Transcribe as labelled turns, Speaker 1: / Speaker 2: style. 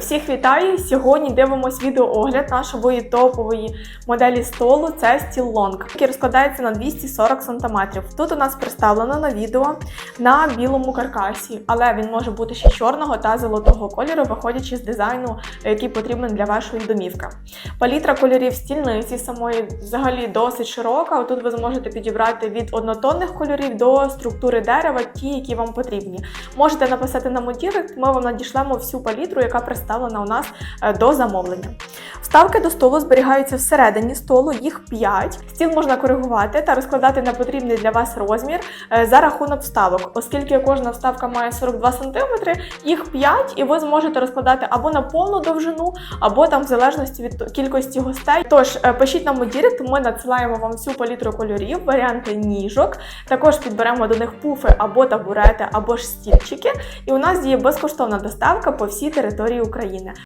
Speaker 1: Всіх вітаю! Сьогодні дивимось відеоогляд нашої топової моделі столу. Це стіл лонг, який розкладається на 240 см. Тут у нас представлено на відео на білому каркасі, але він може бути ще чорного та золотого кольору, виходячи з дизайну, який потрібен для вашої домівки. Палітра кольорів стільниці самої взагалі досить широка. Тут ви зможете підібрати від однотонних кольорів до структури дерева, ті, які вам потрібні. Можете написати на модірект, ми вам надішлемо всю палітру, яка представлена у нас е, до замовлення. Вставки до столу зберігаються всередині столу, їх 5. Стіл можна коригувати та розкладати на потрібний для вас розмір е, за рахунок вставок, оскільки кожна вставка має 42 см, їх 5, і ви зможете розкладати або на повну довжину, або там в залежності від кількості гостей. Тож е, пишіть нам у Дірект, ми надсилаємо вам всю палітру кольорів, варіанти ніжок. Також підберемо до них пуфи або табурети, або ж стільчики. І у нас діє безкоштовна доставка по всій території України.